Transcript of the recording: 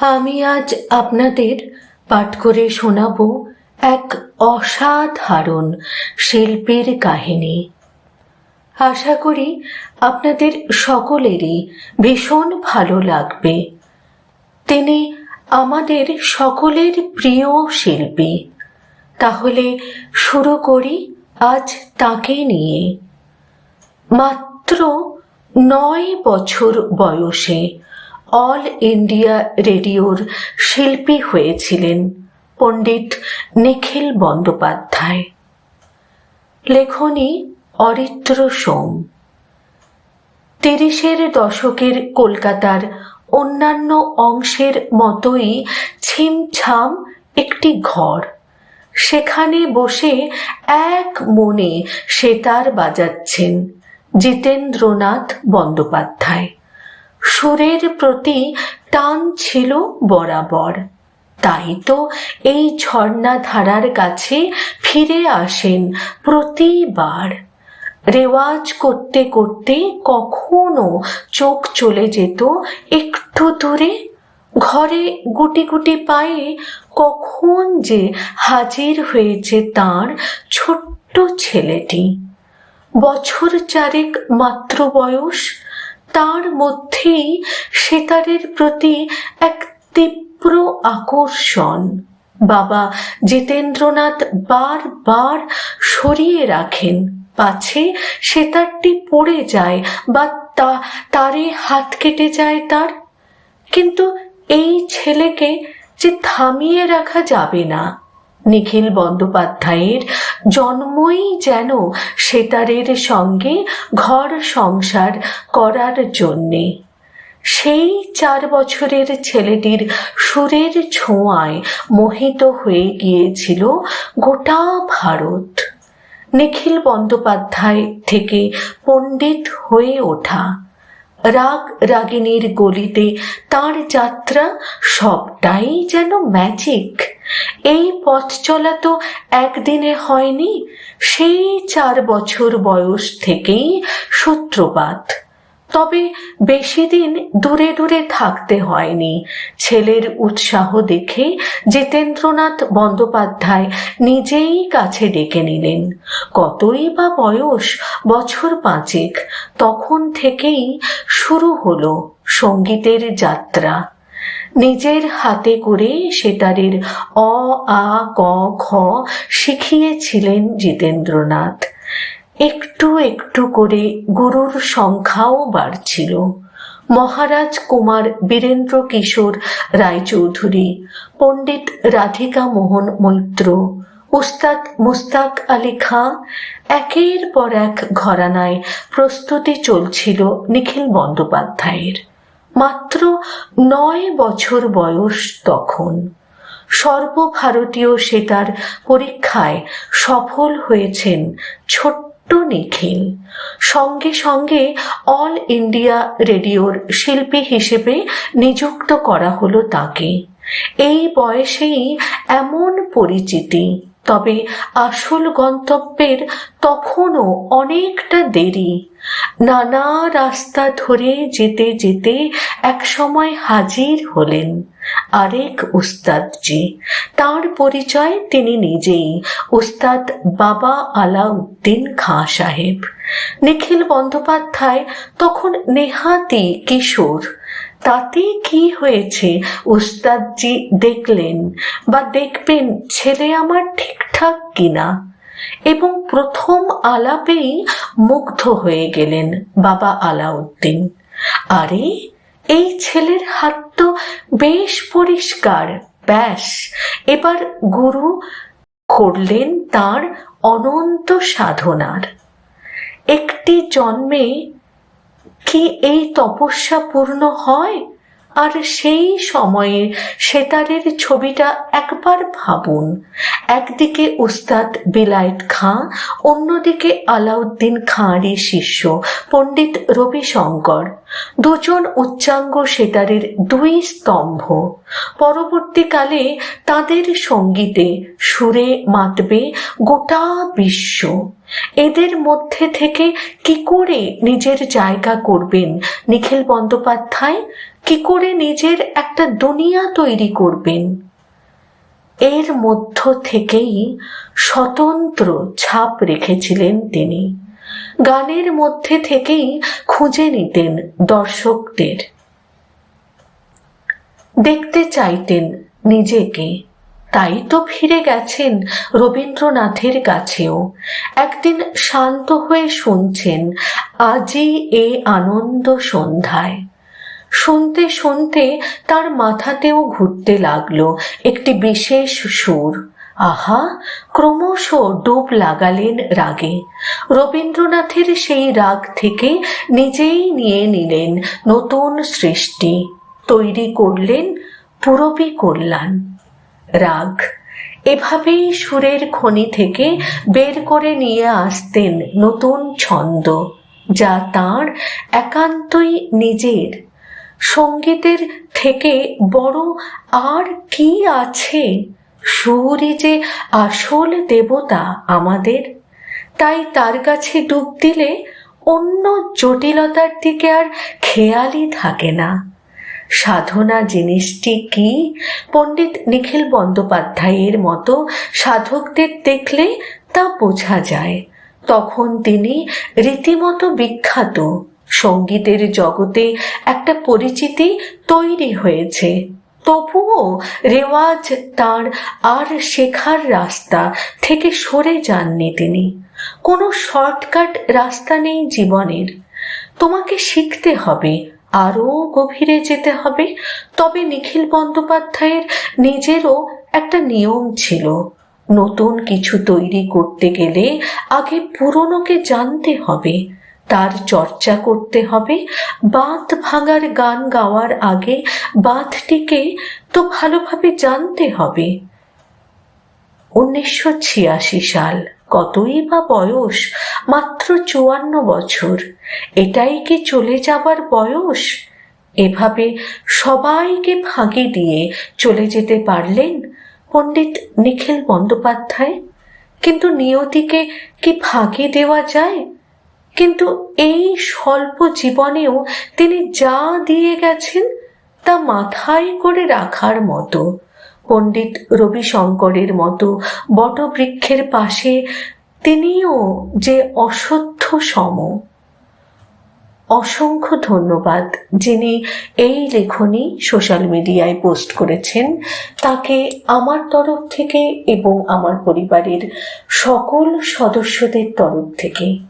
আমি আজ আপনাদের পাঠ করে শোনাব এক অসাধারণ শিল্পীর কাহিনী। আশা করি আপনাদের সকলেরই ভীষণ ভালো লাগবে। তিনি আমাদের সকলের প্রিয় শিল্পী। তাহলে শুরু করি আজ তাকে নিয়ে। মাত্র নয় বছর বয়সে অল ইন্ডিয়া রেডিওর শিল্পী হয়েছিলেন পণ্ডিত নিখিল বন্দ্যোপাধ্যায়। লেখনী অরিত্র সোম। তিরিশের দশকের কলকাতার অন্যান্য অংশের মতোই ছিমছাম একটি ঘর। সেখানে বসে এক মনে সেতার বাজাচ্ছেন জিতেন্দ্রনাথ বন্দ্যোপাধ্যায়। সুরের প্রতি টান ছিল বরাবর। তাই তো এই ঝর্ণা ধারার কাছে ফিরে আসেন প্রতিবার। রেওয়াজ করতে করতে কখনো চোখ চলে যেত একটু দূরে। ঘরে গুটি গুটি পায়ে কখন যে হাজির হয়েছে তার ছোট্ট ছেলেটি। বছর চারেক মাত্র বয়স তার মধ্যেই সেতারের প্রতি এক তীব্র আকর্ষণ। বাবা জিতেন্দ্রনাথ বারবার সরিয়ে রাখেন। পাছে সেতারটি পড়ে যায় বা তা, তারে হাত কেটে যায় তার। কিন্তু এই ছেলেকে যে থামিয়ে রাখা যাবে না। নিখিল বন্দ্যোপাধ্যায়ের জন্মই যেন সেতারের সঙ্গে ঘর সংসার করার জন্যে। সেই চার বছরের ছেলেটির সুরের ছোঁয়ায় মোহিত হয়ে গিয়েছিল গোটা ভারত। নিখিল বন্দ্যোপাধ্যায় থেকে পণ্ডিত হয়ে ওঠা। রাগ রাগিনীর গলিতে তার যাত্রা সবটাই যেন ম্যাজিক এই পথ চলা তো একদিনে হয়নি, সেই চার বছর বয়স থেকেই সূত্রপাত। তবে বেশি দিন দূরে দূরে থাকতে হয়নি। ছেলের উৎসাহ দেখে জিতেন্দ্রনাথ বন্দ্যোপাধ্যায় নিজেই কাছে ডেকে নিলেন। কতই বা বয়স, বছর পাঁচেক, তখন থেকেই শুরু হলো সঙ্গীতের যাত্রা। নিজের হাতে করে সেতারের অ, আ, ক খ শিখিয়েছিলেন জিতেন্দ্রনাথ। একটু একটু করে গুরুর সংখ্যাও বাড়ছিল। মহারাজ কুমার বীরেন্দ্র কিশোর রায়চৌধুরী, পণ্ডিত রাধিকা মোহন মৈত্র, উস্তাদ মুস্তাক আলী খাঁ একের পর এক ঘরানায় প্রস্তুতি চলছিল নিখিল বন্দ্যোপাধ্যায়ের। মাত্র নয় বছর বয়স তখন। সর্বভারতীয় সেতার পরীক্ষায় সফল হয়েছেন ছোট্ট নিখিল সঙ্গে সঙ্গে অল ইন্ডিয়া রেডিওর শিল্পী হিসেবে নিযুক্ত করা হলো তাকে। এই বয়সেই এমন পরিচিতি তবে আসল গন্তব্যের তখনও অনেকটা দেরি। নানা রাস্তা ধরে যেতে যেতে এক সময় হাজির হলেন আরেক উস্তাদজি। তার পরিচয় তিনি নিজেই, উস্তাদ বাবা আলাউদ্দিন খাঁ সাহেব। নিখিল বন্দ্যোপাধ্যায় তখন নেহাতি কিশোর। তাতে কি হয়েছে? উস্তাদজি দেখলেন বা দেখবেন ছেলে আমার ঠিকঠাক কিনা। এবং প্রথম আলাপেই মুগ্ধ হয়ে গেলেন বাবা আলাউদ্দিন। আরে, এই ছেলের হাত তো বেশ পরিষ্কার, ব্যাস। এবার গুরু করলেন তার অনন্ত সাধনার। একটি জন্মে কি এই তপস্যা পূর্ণ হয়? আর সেই সময়ে সেতারের ছবিটা একবার ভাবুন। একদিকে উস্তাদ বিলায়েত খাঁ, অন্যদিকে আলাউদ্দিন খাঁরই শিষ্য পণ্ডিত রবিশঙ্কর। দুজন উচ্চাঙ্গ সেতারের দুই স্তম্ভ। পরবর্তীকালে তাদের সঙ্গীতে সুরে মাতবে গোটা বিশ্ব। এদের মধ্যে থেকে কি করে নিজের জায়গা করবেন নিখিল বন্দ্যোপাধ্যায়? কি করে নিজের একটা দুনিয়া তৈরি করবেন? এর মধ্য থেকেই স্বতন্ত্র ছাপ রেখেছিলেন তিনি। গানের মধ্যে থেকেই খুঁজে নিতেন দর্শকদের। দেখতে চাইতেন নিজেকে। তাই তো ফিরে গেছেন রবীন্দ্রনাথের কাছেও। একদিন শান্ত হয়ে শুনছেন আজই এ আনন্দ সন্ধ্যায়। শুনতে শুনতে তার মাথাতেও ঘুরতে লাগল একটি বিশেষ সুর। আহা, ক্রমশ ডুব লাগালেন রাগে। রবীন্দ্রনাথের সেই রাগ থেকে নিজেই নিয়ে নিলেন নতুন সৃষ্টি। তৈরি করলেন পুরবী কল্যাণ। রাগ, এভাবেই সুরের খনি থেকে বের করে নিয়ে আসতেন নতুন ছন্দ, যা তার একান্তই নিজের। সঙ্গীতের থেকে বড় আর কি আছে? সুরই যে আসল দেবতা আমাদের। তাই তার কাছে ডুব দিলে অন্য জটিলতার দিকে আর খেয়ালই থাকে না। সাধনা জিনিসটি কি? পণ্ডিত নিখিল বন্দ্যোপাধ্যায়ের মতো সাধকদের দেখলে তা বোঝা যায়। তখন তিনি রীতিমতো বিখ্যাত। সঙ্গীতের জগতে একটা পরিচিতি তৈরি হয়েছে। তবুও রেওয়াজ তার আর শেখার রাস্তা থেকে সরে যাননি তিনি। কোনো শর্টকাট রাস্তা নেই জীবনের। তোমাকে শিখতে হবে, আরও গভীরে যেতে হবে। তবে নিখিল বন্দ্যোপাধ্যায়ের নিজেরও একটা নিয়ম ছিল, নতুন কিছু তৈরি করতে গেলে আগে পুরনোকে জানতে হবে। তার চর্চা করতে হবে। বাঁধ ভাঙার গান গাওয়ার আগে বাঁধটিকে তো ভালোভাবে জানতে হবে। উনিশশো ছিয়াশি সাল, কতই বা বয়স? মাত্র চুয়ান্ন বছর। এটাই কি চলে যাবার বয়স? এভাবে সবাইকে ফাঁকি দিয়ে চলে যেতে পারলেন পণ্ডিত নিখিল বন্দ্যোপাধ্যায়? কিন্তু নিয়তিকে কি ফাঁকি দেওয়া যায়? কিন্তু এই স্বল্প জীবনেও তিনি যা দিয়ে গেছেন তা মাথায় করে রাখার মতো। পণ্ডিত রবিশঙ্করের মতো বটবৃক্ষের পাশে তিনিও যে অসত্য সম। অসংখ্য ধন্যবাদ যিনি এই লেখনী সোশ্যাল মিডিয়ায় পোস্ট করেছেন। তাকে আমার তরফ থেকে এবং আমার পরিবারের সকল সদস্যদের তরফ থেকে।